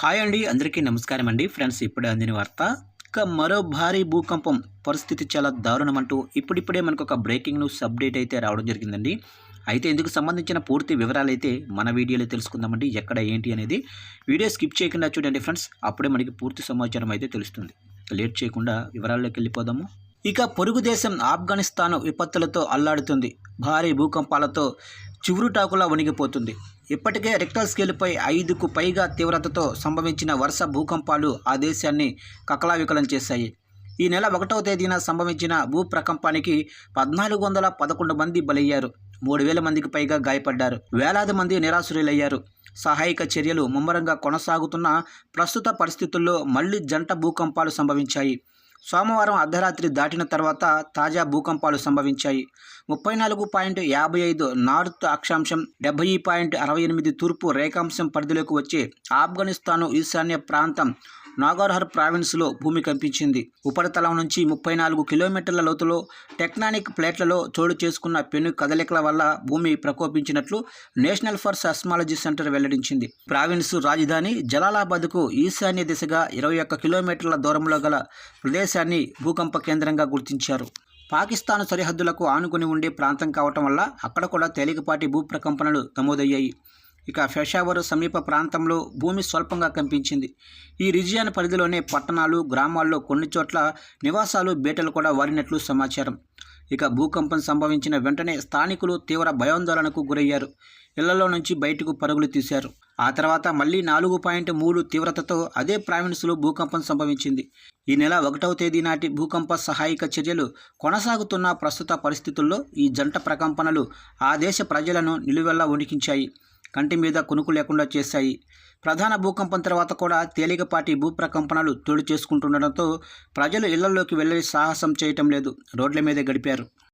Hi అండి అందరికీ నమస్కారం అండి. ఫ్రెండ్స్ ఇప్పుడే అందిన వార్త ఇక మరో భారీ భూకంపం. పరిస్థితి చాలా దారుణం అంటూ ఇప్పుడిప్పుడే మనకు ఒక బ్రేకింగ్ న్యూస్ అప్డేట్ అయితే రావడం జరిగిందండి. అయితే ఇందుకు సంబంధించిన పూర్తి వివరాలు అయితే మన వీడియోలో తెలుసుకుందామండి ఎక్కడ ఏంటి అనేది. వీడియో స్కిప్ చేయకుండా చూడండి ఫ్రెండ్స్ అప్పుడే మనకి పూర్తి సమాచారం అయితే తెలుస్తుంది. లేట్ చేయకుండా వివరాల్లోకి వెళ్ళిపోదాము. ఇక పొరుగు దేశం ఆఫ్ఘనిస్తాన్ విపత్తులతో అల్లాడుతుంది. భారీ భూకంపాలతో చివురుటాకులా వణిగిపోతుంది. ఇప్పటికే రెక్టల్ స్కేల్పై ఐదుకు పైగా తీవ్రతతో సంభవించిన వరుస భూకంపాలు ఆ దేశాన్ని కకలావికలం చేశాయి. ఈ నెల ఒకటవ తేదీన సంభవించిన భూ ప్రకంపానికి పద్నాలుగు వందల పదకొండు మంది బలయ్యారు. మూడు వేల మందికి పైగా గాయపడ్డారు. వేలాది మంది నిరాశ్రులయ్యారు సహాయక చర్యలు ముమ్మరంగా కొనసాగుతున్న ప్రస్తుత పరిస్థితుల్లో మళ్ళీ జంట భూకంపాలు సంభవించాయి. సోమవారం అర్ధరాత్రి దాటిన తర్వాత తాజా భూకంపాలు సంభవించాయి. ముప్పై నాలుగు పాయింట్ యాభై ఐదు నార్త్ అక్షాంశం డెబ్బై పాయింట్ అరవై ఎనిమిది తూర్పు రేఖాంశం పరిధిలోకి వచ్చే ఆఫ్ఘనిస్తాను ఈశాన్య ప్రాంతం నాగార్హర్ ప్రావిన్స్లో భూమి కంపించింది. ఉపరితలం నుంచి ముప్పై నాలుగు కిలోమీటర్ల లోతులో టెక్నానిక్ ప్లేట్లలో చోటు చేసుకున్న పెను కదలికల వల్ల భూమి ప్రకోపించినట్లు నేషనల్ ఫర్ సెస్మాలజీ సెంటర్ వెల్లడించింది. ప్రావిన్స్ రాజధాని జలాలాబాద్కు ఈశాన్య దిశగా ఇరవై ఒక్క కిలోమీటర్ల దూరంలో గల ప్రదేశాన్ని భూకంప కేంద్రంగా గుర్తించారు. పాకిస్తాన్ సరిహద్దులకు ఆనుకుని ఉండే ప్రాంతం కావటం వల్ల అక్కడ కూడా తేలికపాటి భూప్రకంపనలు నమోదయ్యాయి. ఇక పెషావర్ సమీప ప్రాంతంలో భూమి స్వల్పంగా కంపించింది ఈ రిజియన్ పరిధిలోనే పట్టణాలు గ్రామాల్లో కొన్ని చోట్ల నివాసాలు బేటలు కూడా వారినట్లు సమాచారం. ఇక భూకంపం సంభవించిన వెంటనే స్థానికులు తీవ్ర భయాందోళనకు గురయ్యారు. ఇళ్ళలో నుంచి బయటకు పరుగులు తీశారు. ఆ తర్వాత మళ్ళీ నాలుగు పాయింట్ మూడు తీవ్రతతో అదే ప్రావిన్స్లో భూకంపం సంభవించింది. ఈ నెల ఒకటవ తేదీ నాటి భూకంప సహాయక చర్యలు కొనసాగుతున్న ప్రస్తుత పరిస్థితుల్లో ఈ జంట ప్రకంపనలు ఆ దేశ ప్రజలను నిలువెల్లా వణికించాయి కంటి మీద కునుకు లేకుండా చేశాయి. ప్రధాన భూకంపం తర్వాత కూడా తేలికపాటి భూప్రకంపనలు తోడు చేసుకుంటుండటంతో ప్రజలు ఇళ్ళలోకి వెళ్ళి సాహసం చేయటం లేదు. రోడ్ల మీదే గడిపారు.